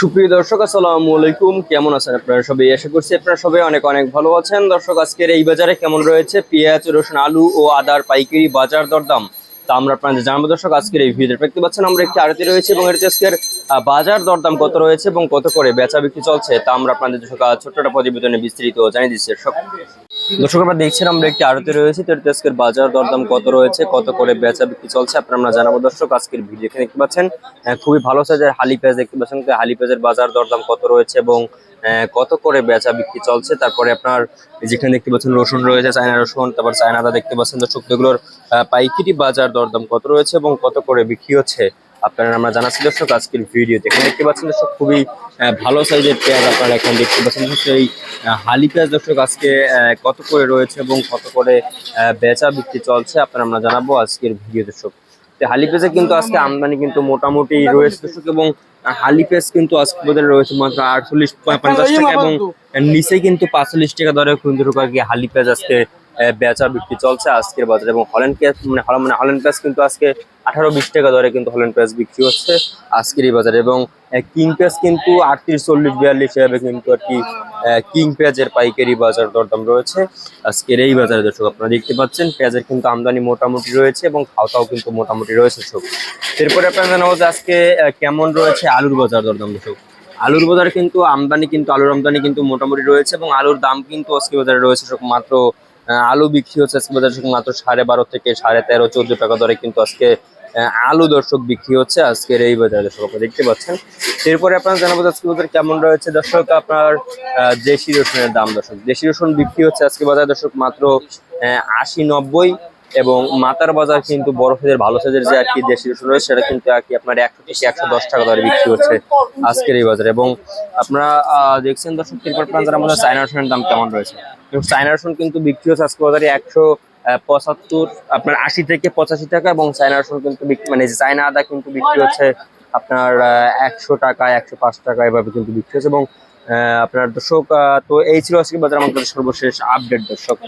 সুপ্রিয় দর্শক, আসসালামু আলাইকুম। কেমন আছেন আপনারা সবাই? আশা করছি আপনারা সবাই অনেক অনেক ভালো আছেন। দর্শক, আজকের এই বাজারে কেমন রয়েছে? পেঁয়াজ, রসুন, আলু ও আদার পাইকারি বাজার দরদাম। তা আমরা আপনাদের জানাব। দর্শক, আজকের এই ভিডিও দেখতে পাচ্ছেন আমরা একটি আরতি রয়েছে এবং এর আজকের বাজার দরদাম কত রয়েছে এবং কত করে বেচা বিক্রি চলছে তা আমরা আপনাদের দর্শক ছোট্ট প্রতিবেদনে বিস্তারিত জানিয়ে দিচ্ছি। দর্শক আমরা দেখছেন, আমরা একটি আড়তে রয়েছে। তো আজকের বাজার দরদাম কত রয়েছে, কত করে বেচা বিক্রি চলছে, আপনারা আমরা জানাব। দর্শক, আজকের ভিডিও এখানে দেখতে পাচ্ছেন খুবই ভালো সাইজের হালি পেঁয়াজ দেখতে পাচ্ছেন। হালি পেঁয়াজের বাজার দরদাম কত রয়েছে এবং কত করে বেচা বিক্রি চলছে। তারপরে আপনার যেখানে দেখতে পাচ্ছেন, রসুন রয়েছে, চায়না রসুন, তারপর চায়না আদা দেখতে পাচ্ছেন। দর্শক, এগুলোর পাইকারি বাজার দরদাম কত রয়েছে এবং কত করে বিক্রি হচ্ছে? আপনারা আমরা জানাচ্ছি দর্শক আজকের ভিডিও এখানে দেখতে পাচ্ছেন দর্শক খুবই ভালো সাইজের পেঁয়াজ আপনারা এখন দেখতে পাচ্ছেন। এই হালি পেঁয়াজ দর্শক আজকে কত করে রয়েছে এবং কত করে বেচা বিক্রি চলছে আপনারা আমরা জানাব আজকের ভিডিও দর্শক তো হালি পেঁয়াজে কিন্তু আজকে আমদানি কিন্তু মোটামুটি রয়েছে দর্শক এবং হালি পেঁয়াজ কিন্তু আজকে বাজারে রয়েছে মাত্র আটচল্লিশ পঞ্চাশ টাকা এবং নিচে কিন্তু পাঁচচল্লিশ টাকা দরে কিন্তু কি হালি পেঁয়াজ আজকে বেচা বিক্রি চলছে আজকের বাজারে এবং হলেন পেঁয়াজ মানে মানে হলেন পেঁয়াজ কিন্তু আজকে আঠারো বিশ টাকা দরে কিন্তু হলেন পেঁয়াজ বিক্রি হচ্ছে আজকের এই বাজারে এবং কিং পেঁয়াজ কিন্তু আটত্রিশ, চল্লিশ, বিয়াল্লিশ হিসাবে কিন্তু আর কি কিং পেঁয়াজের পাইকারি বাজার দরদাম রয়েছে আজকের এই বাজারে দর্শক আপনারা দেখতে পাচ্ছেন, পেঁয়াজের কিন্তু আমদানি মোটামুটি রয়েছে এবং খাওয়াটাও কিন্তু মোটামুটি রয়েছে সব এরপরে আপনারা জানাব যে আজকে কেমন রয়েছে আলুর বাজার দরদাম দর্শক। আলুর বাজারে কিন্তু আমদানি কিন্তু, আলুর আমদানি কিন্তু মোটামুটি রয়েছে এবং আলুর দাম কিন্তু আজকে বাজারে রয়েছে মাত্র আলু বিক্রি হচ্ছে আজকে বাজার মাত্র সাড়ে বারো থেকে সাড়ে তেরো, চোদ্দ টাকা দরে কিন্তু আজকে আলু দর্শক বিক্রি হচ্ছে আজকের এই বাজারে। দর্শক, আপনারা দেখতে পাচ্ছেন। এরপরে আপনারা জানাব আজকে বাজার কেমন রয়েছে। দর্শক, আপনার দেশি রসুনের দাম, দর্শক। দেশি রসুন বিক্রি হচ্ছে আজকে বাজার, দর্শক, মাত্র আশি নব্বই। এবং মাতার বাজার কিন্তু সাইজের, ভালো সাইজের যে আর কি দেশি রসুন রয়েছে, সেটা কিন্তু আর কি আপনার একশো থেকে একশো দশ টাকা দরে বিক্রি হচ্ছে আজকের এই বাজারে। এবং আপনারা দেখছেন দর্শক আপনারা জানাব যে চায়না রসুনের দাম কেমন রয়েছে? এবং চায়না রসুন কিন্তু বিক্রি হচ্ছে আজকে বাজারে একশো পঁচাত্তর, আপনার আশি থেকে পঁচাশি টাকা, এবং চায়না রসুন কিন্তু মানে চায়না আদা কিন্তু বিক্রি হচ্ছে আপনার একশো টাকা, একশো পাঁচ টাকা, এভাবে কিন্তু বিক্রি হচ্ছে। এবং আপনার দর্শক তো এই ছিল আজকে বাজার আমাদের সর্বশেষ আপডেট, দর্শক।